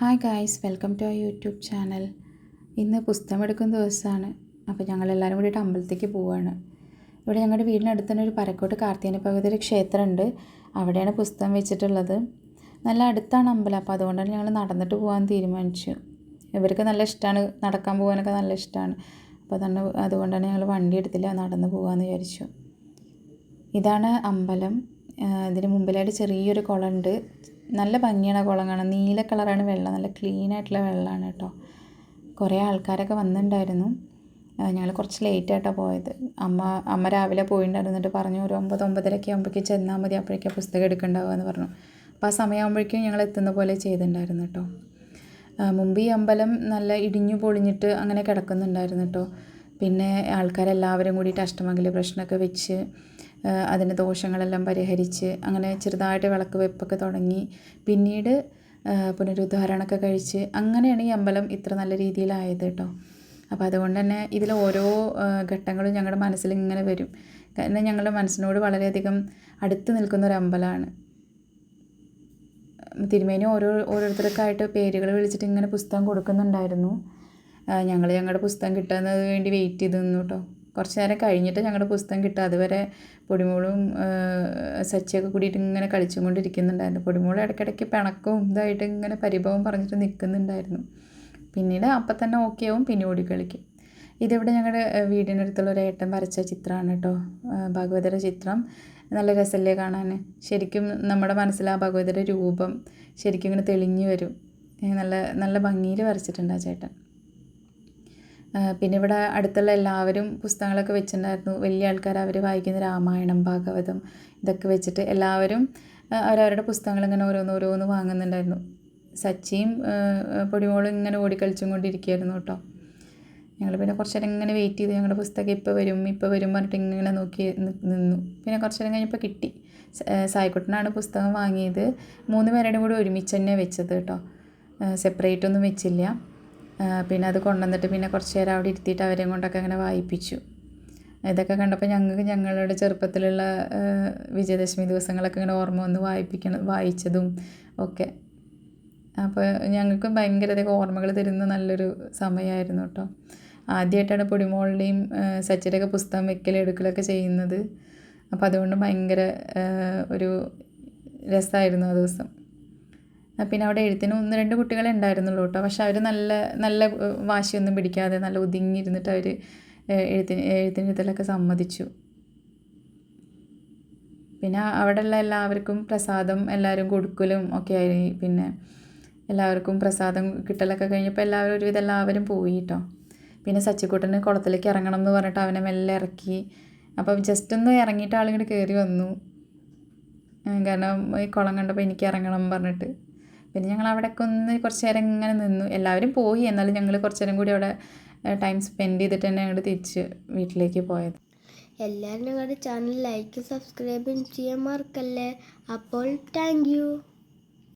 Hi guys welcome to our YouTube channel ഇന്ന് പുസ്തകം എടുക്കുന്ന ദിവസമാണ്. അപ്പോൾ ഞങ്ങൾ ഞങ്ങളെല്ലാവരും കൂടിയിട്ട് അമ്പലത്തേക്ക് പോവുകയാണ് ഇവിടെ ഞങ്ങളുടെ വീടിനടുത്ത് തന്നെ ഒരു പരക്കോട്ട് കാർത്തികന ഒരു ക്ഷേത്രമുണ്ട്. അവിടെയാണ് പുസ്തകം വെച്ചിട്ടുള്ളത്. നല്ല അടുത്താണ് അമ്പലം. അപ്പോൾ അതുകൊണ്ടാണ് ഞങ്ങൾ നടന്നിട്ട് പോകാൻ തീരുമാനിച്ചു. ഇവർക്ക് നല്ല ഇഷ്ടമാണ് നടക്കാൻ പോകാനൊക്കെ നല്ല ഇഷ്ടമാണ് അപ്പോൾ തന്നെ അതുകൊണ്ടാണ് ഞങ്ങൾ വണ്ടി എടുത്തില്ല നടന്ന് പോകാമെന്ന് വിചാരിച്ചു. ഇതാണ് അമ്പലം. ഇതിന് മുമ്പിലായിട്ട് ചെറിയൊരു കുളമുണ്ട്. നല്ല ഭംഗിയാണ് കുളം കാണാൻ. നീല കളറാണ് വെള്ളം. നല്ല ക്ലീൻ ആയിട്ടുള്ള വെള്ളമാണ് കേട്ടോ. കുറേ ആൾക്കാരൊക്കെ വന്നിട്ടുണ്ടായിരുന്നു ഞങ്ങൾ കുറച്ച് ലേറ്റ് ആയിട്ടാണ് പോയത്. അമ്മ അമ്മ രാവിലെ പോയിട്ടുണ്ടായിരുന്നു എന്നിട്ട് പറഞ്ഞു ഒരു ഒമ്പത് ഒമ്പതരയൊക്കെ ആകുമ്പോഴേക്കും ചെന്നാൽ മതി. അപ്പോഴേക്കും പുസ്തകം എടുക്കണ്ടാവുക എന്ന് പറഞ്ഞു. അപ്പോൾ ആ സമയമാകുമ്പോഴേക്കും ഞങ്ങൾ എത്തുന്ന പോലെ ചെയ്തിട്ടുണ്ടായിരുന്നു കേട്ടോ. മുമ്പ് ഈ അമ്പലം നല്ല ഇടിഞ്ഞു പൊളിഞ്ഞിട്ട് അങ്ങനെ കിടക്കുന്നുണ്ടായിരുന്നു കേട്ടോ. പിന്നെ ആൾക്കാരെല്ലാവരും കൂടിയിട്ട് അഷ്ടമംഗല പ്രശ്നമൊക്കെ വെച്ച് അതിന്റെ ദോഷങ്ങളെല്ലാം പരിഹരിച്ച് അങ്ങനെ ചെറുതായിട്ട് വിളക്ക് വെപ്പൊക്കെ തുടങ്ങി. പിന്നീട് പുനരുദ്ധാരണമൊക്കെ കഴിച്ച് അങ്ങനെയാണ് ഈ അമ്പലം ഇത്ര നല്ല രീതിയിലായത് കേട്ടോ. അപ്പോൾ അതുകൊണ്ട് തന്നെ ഇതിൽ ഓരോ ഘട്ടങ്ങളും ഞങ്ങളുടെ മനസ്സിൽ ഇങ്ങനെ വരും. കാരണം ഞങ്ങളുടെ മനസ്സിനോട് വളരെയധികം അടുത്ത് നിൽക്കുന്ന ഒരു അമ്പലമാണ്. തിരുമേനി ഓരോ ഓരോരുത്തർക്കായിട്ട് പേരുകൾ വിളിച്ചിട്ട് ഇങ്ങനെ പുസ്തകം കൊടുക്കുന്നുണ്ടായിരുന്നു. ഞങ്ങൾ ഞങ്ങളുടെ പുസ്തകം കിട്ടുന്നതിന് വേണ്ടി വെയിറ്റ് ചെയ്ത് നിന്നു കേട്ടോ. കുറച്ച് നേരം കഴിഞ്ഞിട്ട് ഞങ്ങളുടെ പുസ്തകം കിട്ടുക. അതുവരെ പൊടിമോളും സച്ചിയൊക്കെ കൂടിയിട്ട് ഇങ്ങനെ കളിച്ചും കൊണ്ടിരിക്കുന്നുണ്ടായിരുന്നു പൊടിമോൾ ഇടയ്ക്കിടയ്ക്ക് പിണക്കവും ഇതായിട്ട് ഇങ്ങനെ പരിഭവം പറഞ്ഞിട്ട് നിൽക്കുന്നുണ്ടായിരുന്നു. പിന്നീട് അപ്പം തന്നെ ഓക്കെ ആവും പിന്നെ ഓടി കളിക്കും. ഇതിവിടെ ഞങ്ങളുടെ വീടിനടുത്തുള്ള ഒരു ഏട്ടൻ വരച്ച ചിത്രമാണ് കേട്ടോ. ഭഗവതിയുടെ ചിത്രം. നല്ല രസമല്ലേ കാണാൻ? ശരിക്കും നമ്മുടെ മനസ്സിൽ ആ ഭഗവതിയുടെ രൂപം ശരിക്കും ഇങ്ങനെ തെളിഞ്ഞു വരും. നല്ല നല്ല ഭംഗിയിൽ വരച്ചിട്ടുണ്ട് ആ ചേട്ടൻ. പിന്നെ ഇവിടെ അടുത്തുള്ള എല്ലാവരും പുസ്തകങ്ങളൊക്കെ വെച്ചിട്ടുണ്ടായിരുന്നു. വലിയ ആൾക്കാർ അവർ വായിക്കുന്ന രാമായണം ഭാഗവതം ഇതൊക്കെ വെച്ചിട്ട് എല്ലാവരും അവരവരുടെ പുസ്തകങ്ങൾ ഇങ്ങനെ ഓരോന്ന് ഓരോന്ന് വാങ്ങുന്നുണ്ടായിരുന്നു സച്ചിയും പൊടിമോളും ഇങ്ങനെ ഓടിക്കളിച്ചും കൊണ്ടിരിക്കുകയായിരുന്നു കേട്ടോ. ഞങ്ങൾ പിന്നെ കുറച്ച് നേരം ഇങ്ങനെ വെയിറ്റ് ചെയ്ത് ഞങ്ങളുടെ പുസ്തകം ഇപ്പോൾ വരും ഇപ്പോൾ വരും പറഞ്ഞിട്ട് ഇങ്ങനെ നോക്കി നിന്നു. പിന്നെ കുറച്ച് നേരം കഴിഞ്ഞപ്പോൾ കിട്ടി സായിക്കുട്ടനാണ് പുസ്തകം വാങ്ങിയത്. മൂന്ന് പേരുടെയും കൂടി ഒരുമിച്ച് തന്നെ വെച്ചത് കേട്ടോ. സെപ്പറേറ്റ് ഒന്നും വെച്ചില്ല. പിന്നെ അത് കൊണ്ടുവന്നിട്ട് പിന്നെ കുറച്ച് നേരം അവിടെ ഇരുത്തിയിട്ട് അവരെയും കൊണ്ടൊക്കെ അങ്ങനെ വായിപ്പിച്ചു. ഇതൊക്കെ കണ്ടപ്പോൾ ഞങ്ങൾക്ക് ഞങ്ങളുടെ ചെറുപ്പത്തിലുള്ള വിജയദശമി ദിവസങ്ങളൊക്കെ ഇങ്ങനെ ഓർമ്മ വന്ന് വായിപ്പിക്കണം വായിച്ചതും ഒക്കെ. അപ്പോൾ ഞങ്ങൾക്കും ഭയങ്കരധികം ഓർമ്മകൾ തരുന്ന നല്ലൊരു സമയമായിരുന്നു കേട്ടോ. ആദ്യമായിട്ടാണ് പൊടിമോളുടെയും സച്ചിന്റെയൊക്കെ പുസ്തകം വെക്കൽ എടുക്കലൊക്കെ ചെയ്യുന്നത്. അപ്പോൾ അതുകൊണ്ട് ഭയങ്കര ഒരു രസമായിരുന്നു ആ ദിവസം. പിന്നെ അവിടെ എഴുത്തിന് ഒന്ന് രണ്ട് കുട്ടികളെ ഉണ്ടായിരുന്നുള്ളൂ കേട്ടോ. പക്ഷെ അവർ നല്ല നല്ല വാശിയൊന്നും പിടിക്കാതെ നല്ല ഒതുങ്ങിയിരുന്നിട്ട് അവർ എഴുത്തിന് എഴുത്തിനെഴുത്തലൊക്കെ സമ്മതിച്ചു. പിന്നെ അവിടെയുള്ള എല്ലാവർക്കും പ്രസാദം എല്ലാവരും കൊടുക്കലും ഒക്കെ ആയി. പിന്നെ എല്ലാവർക്കും പ്രസാദം കിട്ടലൊക്കെ കഴിഞ്ഞപ്പോൾ എല്ലാവരും ഒരുവിധം എല്ലാവരും പോയി കേട്ടോ. പിന്നെ സച്ചിക്കുട്ടന് കുളത്തിലേക്ക് ഇറങ്ങണം എന്ന് പറഞ്ഞിട്ട് അവനെ മെല്ലെ ഇറക്കി. അപ്പോൾ ജസ്റ്റ് ഒന്ന് ഇറങ്ങിയിട്ട് ആളിങ്ങോട്ട് കയറി വന്നു. കാരണം ഈ കുളം കണ്ടപ്പോൾ എനിക്ക് ഇറങ്ങണം പറഞ്ഞിട്ട്. പിന്നെ ഞങ്ങൾ അവിടെയൊക്കെ ഒന്ന് കുറച്ച് നേരം ഇങ്ങനെ നിന്നു. എല്ലാവരും പോയി. എന്നാലും ഞങ്ങൾ കുറച്ച് നേരം കൂടി അവിടെ ടൈം സ്പെൻഡ് ചെയ്തിട്ട് തന്നെ ഞങ്ങൾ തിരിച്ച് വീട്ടിലേക്ക് പോയത്. എല്ലാവരും ഞങ്ങളുടെ ചാനൽ ലൈക്ക് സബ്സ്ക്രൈബും ചെയ്യാൻ മറക്കല്ലേ? അപ്പോൾ താങ്ക്